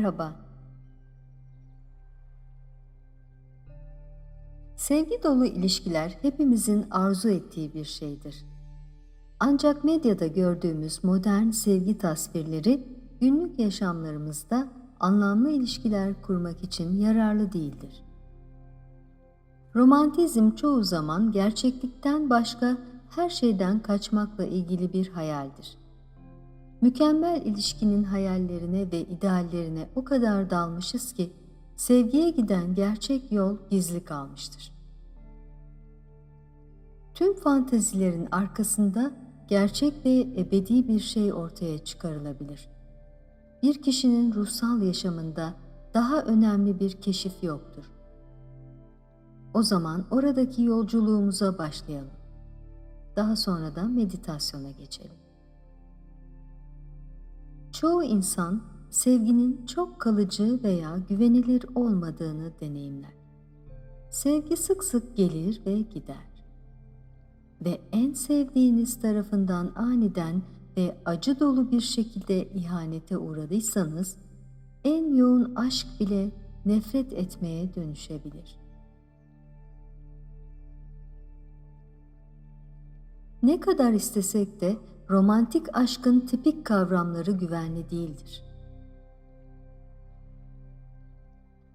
merhaba. Sevgi dolu ilişkiler hepimizin arzu ettiği bir şeydir. Ancak medyada gördüğümüz modern sevgi tasvirleri günlük yaşamlarımızda anlamlı ilişkiler kurmak için yararlı değildir. Romantizm çoğu zaman gerçeklikten başka her şeyden kaçmakla ilgili bir hayaldir. Mükemmel ilişkinin hayallerine ve ideallerine o kadar dalmışız ki sevgiye giden gerçek yol gizli kalmıştır. Tüm fantezilerin arkasında gerçek ve ebedi bir şey ortaya çıkarılabilir. Bir kişinin ruhsal yaşamında daha önemli bir keşif yoktur. O zaman oradaki yolculuğumuza başlayalım. Daha sonra da meditasyona geçelim. Çoğu insan sevginin çok kalıcı veya güvenilir olmadığını deneyimler. Sevgi sık sık gelir ve gider. Ve en sevdiğiniz tarafından aniden ve acı dolu bir şekilde ihanete uğradıysanız, en yoğun aşk bile nefret etmeye dönüşebilir. Ne kadar istesek de romantik aşkın tipik kavramları güvenli değildir.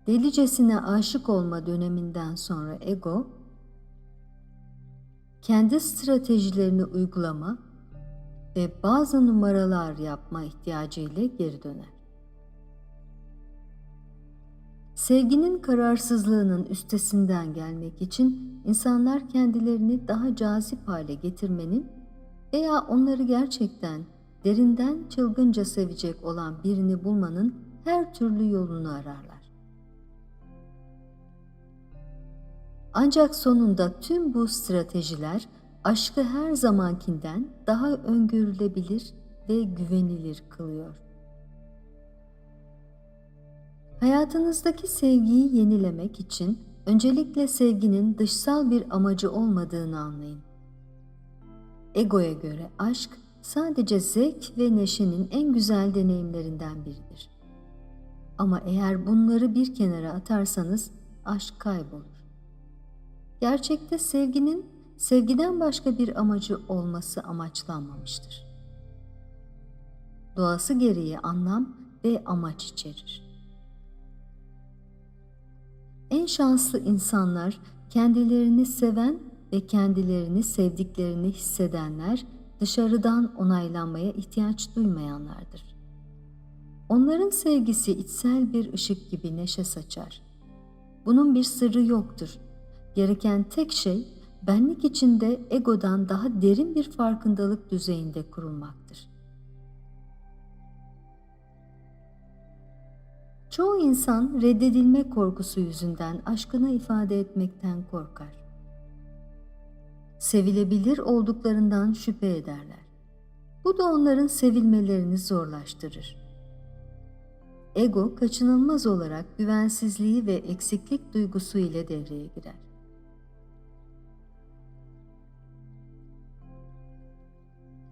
Delicesine aşık olma döneminden sonra ego, kendi stratejilerini uygulama ve bazı numaralar yapma ihtiyacıyla geri döner. Sevginin kararsızlığının üstesinden gelmek için insanlar kendilerini daha cazip hale getirmenin veya onları gerçekten derinden çılgınca sevecek olan birini bulmanın her türlü yolunu ararlar. Ancak sonunda tüm bu stratejiler aşkı her zamankinden daha öngörülebilir ve güvenilir kılıyor. Hayatınızdaki sevgiyi yenilemek için öncelikle sevginin dışsal bir amacı olmadığını anlayın. Egoya göre aşk sadece zevk ve neşenin en güzel deneyimlerinden biridir. Ama eğer bunları bir kenara atarsanız aşk kaybolur. Gerçekte sevginin sevgiden başka bir amacı olması amaçlanmamıştır. Doğası gereği anlam ve amaç içerir. En şanslı insanlar kendilerini seven ve kendilerini sevdiklerini hissedenler, dışarıdan onaylanmaya ihtiyaç duymayanlardır. Onların sevgisi içsel bir ışık gibi neşe saçar. Bunun bir sırrı yoktur. Gereken tek şey benlik içinde egodan daha derin bir farkındalık düzeyinde kurulmaktır. Çoğu insan reddedilme korkusu yüzünden aşkını ifade etmekten korkar. Sevilebilir olduklarından şüphe ederler. Bu da onların sevilmelerini zorlaştırır. Ego kaçınılmaz olarak güvensizliği ve eksiklik duygusu ile devreye girer.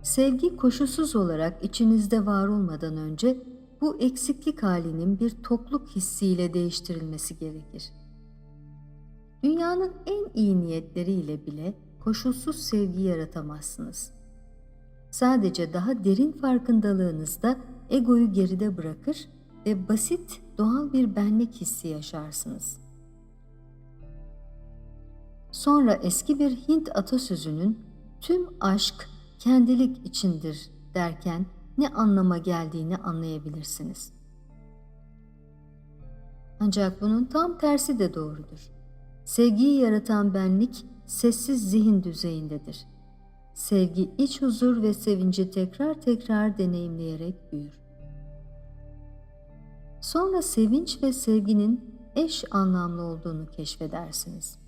Sevgi koşulsuz olarak içinizde var olmadan önce bu eksiklik halinin bir tokluk hissiyle değiştirilmesi gerekir. Dünyanın en iyi niyetleriyle bile koşulsuz sevgi yaratamazsınız. Sadece daha derin farkındalığınızda egoyu geride bırakır ve basit, doğal bir benlik hissi yaşarsınız. Sonra eski bir Hint atasözünün tüm aşk kendilik içindir derken ne anlama geldiğini anlayabilirsiniz. Ancak bunun tam tersi de doğrudur. Sevgiyi yaratan benlik sessiz zihin düzeyindedir. Sevgi iç huzur ve sevinci tekrar tekrar deneyimleyerek büyür. Sonra sevinç ve sevginin eş anlamlı olduğunu keşfedersiniz.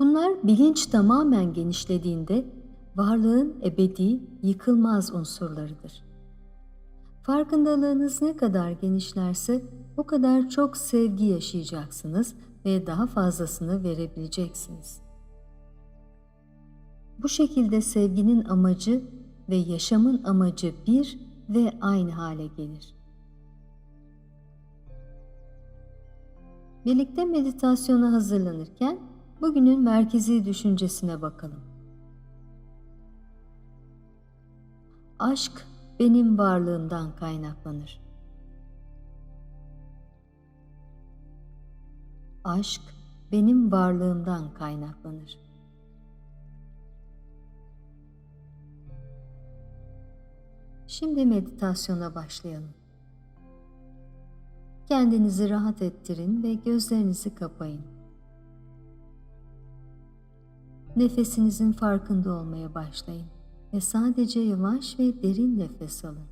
Bunlar bilinç tamamen genişlediğinde varlığın ebedi, yıkılmaz unsurlarıdır. Farkındalığınız ne kadar genişlerse o kadar çok sevgi yaşayacaksınız ve daha fazlasını verebileceksiniz. Bu şekilde sevginin amacı ve yaşamın amacı bir ve aynı hale gelir. Birlikte meditasyona hazırlanırken bugünün merkezi düşüncesine bakalım. Aşk benim varlığımdan kaynaklanır. Aşk benim varlığımdan kaynaklanır. Şimdi meditasyona başlayalım. Kendinizi rahat ettirin ve gözlerinizi kapayın. Nefesinizin farkında olmaya başlayın ve sadece yavaş ve derin nefes alın.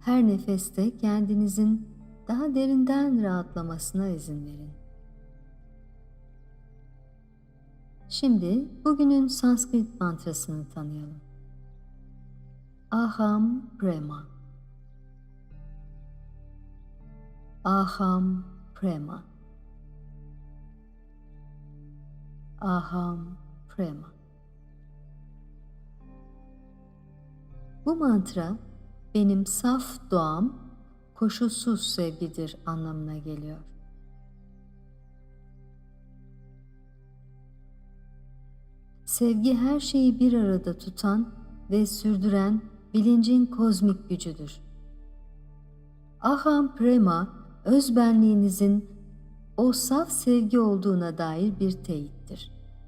Her nefeste kendinizin daha derinden rahatlamasına izin verin. Şimdi bugünün Sanskrit mantrasını tanıyalım. Aham Prema Aham Prema Aham Prema Bu mantra benim saf doğam koşulsuz sevgidir anlamına geliyor. Sevgi her şeyi bir arada tutan ve sürdüren bilincin kozmik gücüdür. Aham Prema, özbenliğinizin o saf sevgi olduğuna dair bir teyittir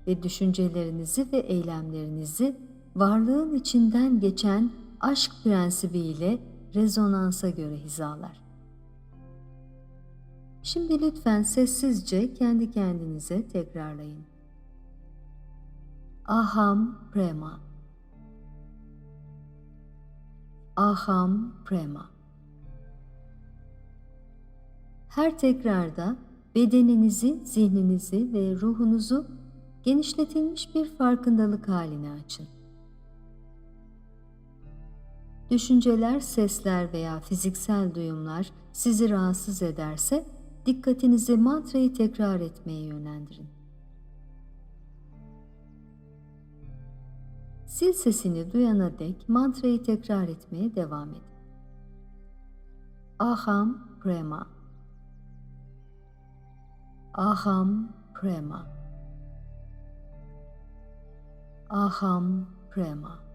ve düşüncelerinizi ve eylemlerinizi varlığın içinden geçen aşk prensibiyle rezonansa göre hizalar. Şimdi lütfen sessizce kendi kendinize tekrarlayın. Aham Prema Aham Prema Her tekrarda bedeninizi, zihninizi ve ruhunuzu genişletilmiş bir farkındalık haline açın. Düşünceler, sesler veya fiziksel duyumlar sizi rahatsız ederse dikkatinizi mantrayı tekrar etmeye yönlendirin. Sil sesini duyana dek mantrayı tekrar etmeye devam edin. Aham Prema Aham Prema अहम प्रेमा।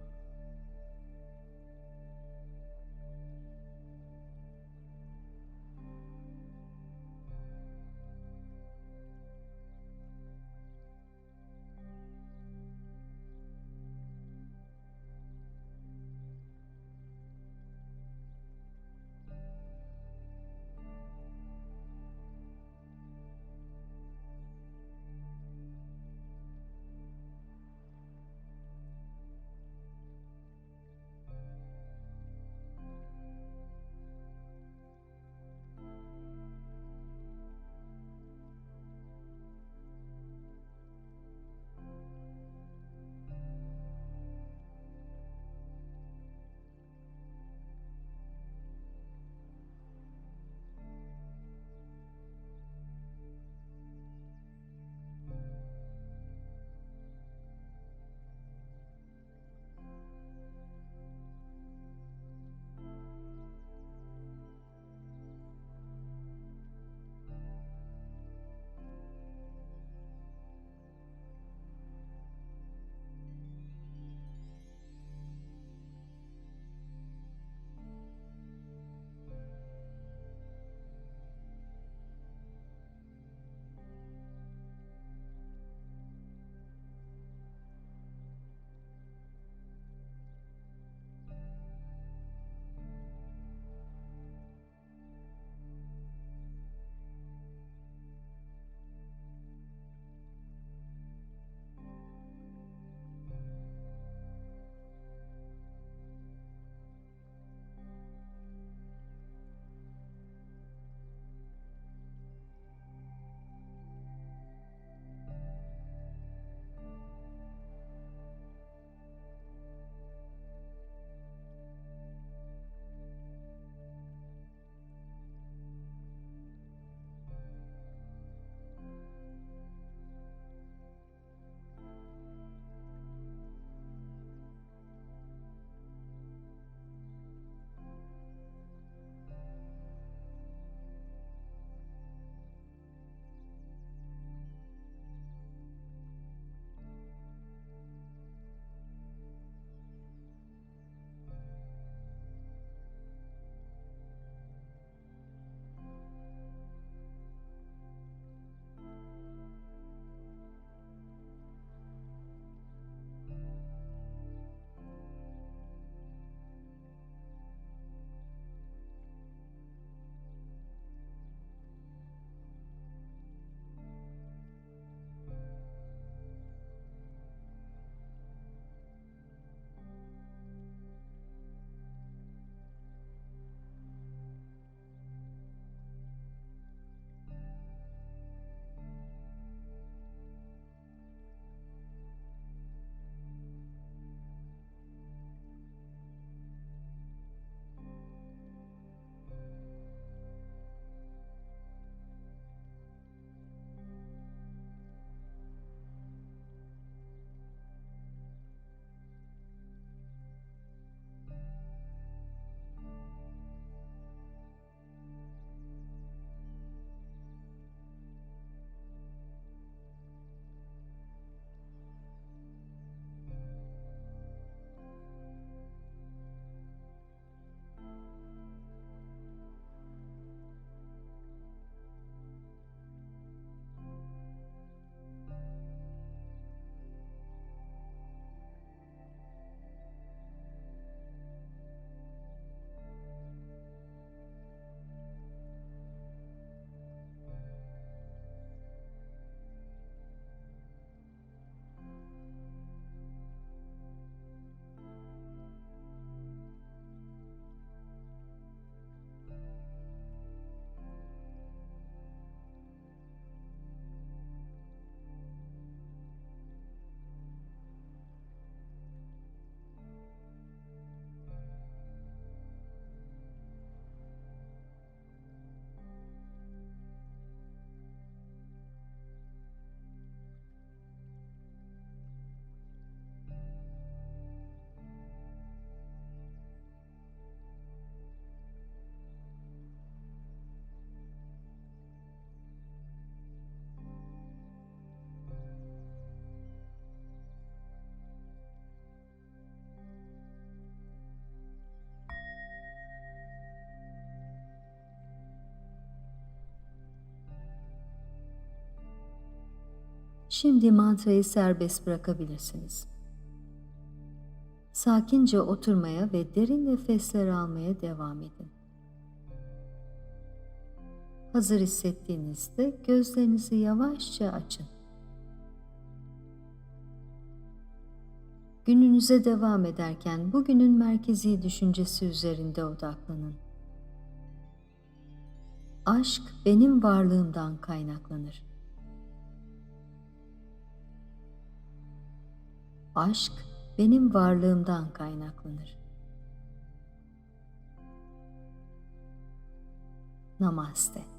Şimdi mantrayı serbest bırakabilirsiniz. Sakince oturmaya ve derin nefesler almaya devam edin. Hazır hissettiğinizde gözlerinizi yavaşça açın. Gününüze devam ederken bugünün merkezi düşüncesi üzerinde odaklanın. Aşk benim varlığımdan kaynaklanır. Aşk benim varlığımdan kaynaklanır. Namaste.